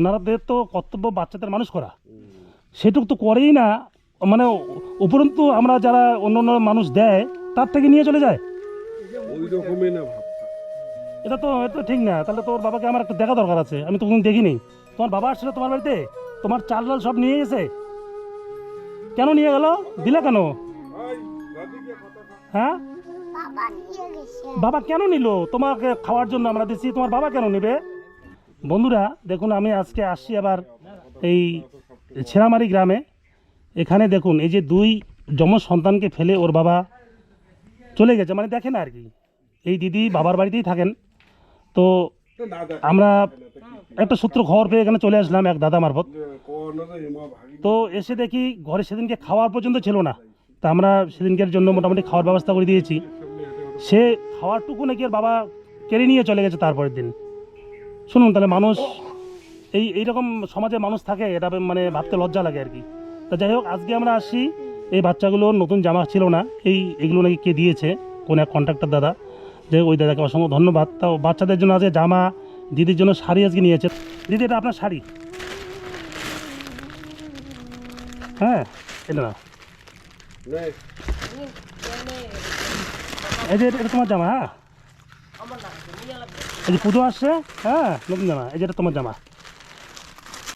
ওনারাদের তো কর্তব্য বাচ্চাদের মানুষ করা। সেটুকু তো করেই না মানে উপরন্তু আমরা যারা অন্য অন্য মানুষ দেয় তার থেকে নিয়ে চলে যায়। ওই রকমই না এটা তো এটা ঠিক না তাহলে তোর বাবাকে আমার একটা দেখা দরকার আছে আমি তো কোনদিন দেখিনি। তোমার বাবা আসছিল তোমার বাড়িতে তোমার চাল ডাল সব নিয়ে গেছে। কেন নিয়ে গেল? দিলা কেন। হ্যাঁ? বাবা বাবা কেন নিল? তোমাকে খাওয়ার জন্য আমরা দিচ্ছি তোমার বাবা কেন নেবে? বন্ধুরা, দেখুন, আমি আজকে আসছি আবার এই ছেঁড়ামারি গ্রামে। এখানে দেখুন, এই যে দুই যম সন্তানকে ফেলে ওর বাবা চলে গেছে। মানে দেখেন আর কি, এই দিদি বাবার বাড়িতেই থাকেন। তো আমরা একটা সূত্র খবর পেয়ে এখানে চলে আসলাম এক দাদা মারফত। তো এসে দেখি ঘরে সেদিনকে খাওয়ার পর্যন্ত ছিল না। তা আমরা সেদিনকের জন্য মোটামুটি খাওয়ার ব্যবস্থা করে দিয়েছি। সে খাওয়ারটুকু নাকি ওর বাবা কেড়ে নিয়ে চলে গেছে তারপরের দিন। শুনুন তাহলে মানুষ এই এইরকম সমাজে মানুষ থাকে এটা মানে ভাবতে লজ্জা লাগে আর কি। তা যাই হোক আজকে আমরা আসি এই বাচ্চাগুলোর নতুন জামা ছিল না এই এগুলো নাকি কে দিয়েছে কোন এক কন্ট্রাক্টর দাদা যে ওই দাদাকে অসংখ্য ধন্যবাদ। তাও বাচ্চাদের জন্য আজকে জামা দিদির জন্য শাড়ি আজকে নিয়েছে। দিদি এটা আপনার শাড়ি? হ্যাঁ এটা না এই যে এটা এটা তোমার জামা হ্যাঁ? এই যে পুজো আসছে হ্যাঁ নতুন জামা এই যেটা তোমার জামা।